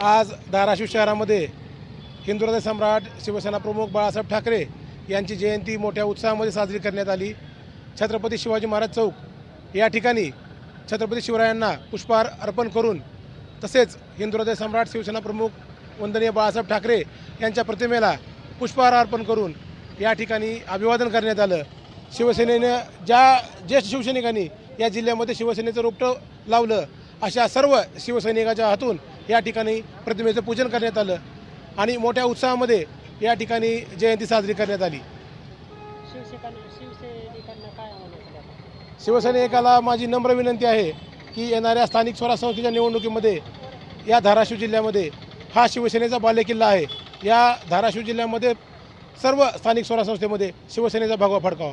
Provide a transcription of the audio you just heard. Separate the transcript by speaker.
Speaker 1: आज धाराशिव शहरामध्ये हिंदुहृदय सम्राट शिवसेना प्रमुख बाळासाहेब ठाकरे यांची जयंती मोठ्या उत्साहामध्ये साजरी करण्यात आली. छत्रपती शिवाजी महाराज चौक या ठिकाणी छत्रपती शिवरायांना पुष्पहार अर्पण करून तसेच हिंदुहृदय सम्राट शिवसेना प्रमुख वंदनीय बाळासाहेब ठाकरे यांच्या प्रतिमेला पुष्पहार अर्पण करून या ठिकाणी अभिवादन करण्यात आलं. शिवसेनेनं ज्या ज्येष्ठ शिवसैनिकांनी या जिल्ह्यामध्ये शिवसेनेचं रोपटं लावलं अशा सर्व शिवसैनिकाच्या हातून या ठिकाणी प्रतिमेचं पूजन करण्यात आलं आणि मोठ्या उत्साहामध्ये या ठिकाणी जयंती साजरी करण्यात आली? शिवसैनिकाला माझी नम्र विनंती आहे की येणाऱ्या स्थानिक स्वराज संस्थेच्या निवडणुकीमध्ये या धाराशिव जिल्ह्यामध्ये हा शिवसेनेचा बालेकिल्ला आहे. या धाराशिव जिल्ह्यामध्ये सर्व स्थानिक स्वराज संस्थेमध्ये शिवसेनेचा भगवा फडकावा.